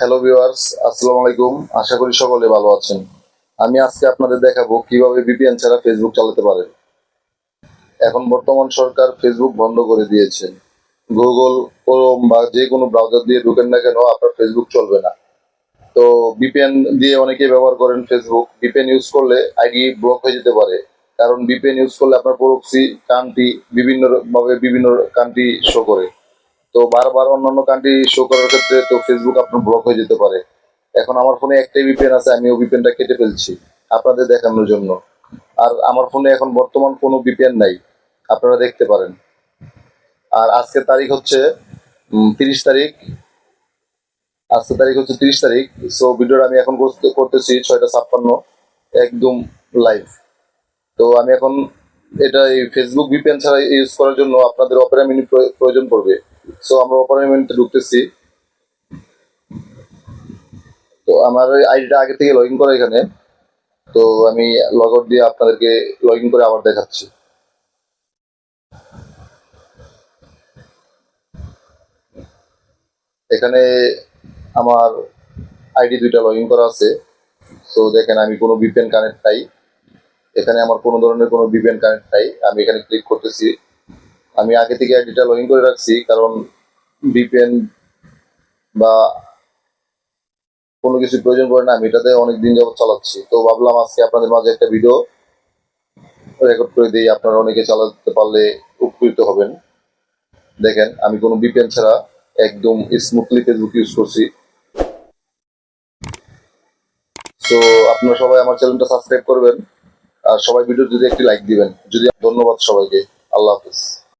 Hello viewers আসসালামু আলাইকুম। আশা করি সকলে ভালো আছেন। আমি আজকে আপনাদের দেখাবো কীভাবে ভিপিএন ছাড়া ফেসবুক চালাতে পারে। এখন বর্তমান সরকার ফেসবুক বন্ধ করে দিয়েছে। গুগল ক্রোম বা যে কোনো ব্রাউজার দিয়ে ঢুকেন না কেন, আপনার ফেসবুক চলবে না। তো ভিপিএন দিয়ে অনেকে ব্যবহার করেন ফেসবুক ভিপিএন ইউজ করলে আইডি ব্লক হয়ে যেতে পারে। কারণ বিপিএন ইউজ করলে আপনার প্রক্সি কান্ট্রি, বিভিন্ন ভাবে বিভিন্ন কান্ট্রি শো করে। তো বারবার অন্যান্য কান্ট্রি শো করার ক্ষেত্রে তো ফেসবুক আপনার ব্লক হয়ে যেতে পারে। এখন আমার ফোনে একটাই ভিপিএন আছে, আমি ওই ভিপিএনটা কেটে ফেলছি, আপনাদের দেখানোর জন্য। আর আমার ফোনে এখন বর্তমান কোনো ভিপিএন নাই, আপনারা দেখতে পারেন। আর আজকের তারিখ হচ্ছে তিরিশ তারিখ। আজকের তারিখ হচ্ছে তিরিশ তারিখ সো ভিডিওটা আমি এখন করতে- করতেছি ছয়টা ছাপ্পান্ন, একদম লাইভ তো আমি এখন এটা এই ফেসবুক ভিপিএন ছাড়া ইউজ করার জন্য আপনাদের অপেরা মিনি প্রয়োজন পড়বে। সো আমরা অপেরা মিনিটে ঢুকতেছি। তো আমার আইডিটা আগে থেকে লগ ইন করা এখানে। তো আমি লগ আউট দিয়ে আপনাদেরকে লগ ইন করে আবার দেখাচ্ছি। এখানে আমার আইডি দুইটা লগ ইন করা আছে। তো দেখেন আমি কোনো ভিপিএন কানেক্ট নাই। এখানে আমার কোনো ধরনের কোনো ভিপিএন কানেক্ট নাই। আমি এখানে ক্লিক করতেছি। আমি আগে থেকে আইডিটা লগ করে রাখছি, কারণ ভিপিএন বা কোনো কিছু প্রয়োজন পড়ে না, আমি এটাতে অনেক দিন যাবত চালাচ্ছি। তো ভাবলাম আজকে আপনাদের মাঝে একটা ভিডিও রেকর্ড করে দিই, আপনারা অনেকে চালাতে পারলে উপকৃত হবেন। দেখেন, আমি কোনো ভিপিএন ছাড়া একদম স্মুথলি ফেসবুক ইউজ করছি। তো আপনারা সবাই আমার চ্যানেলটা সাবস্ক্রাইব করবেন, আর সবাই ভিডিও যদি একটি লাইক দিবেন। যদি ধন্যবাদ সবাইকে, আল্লাহ হাফিজ।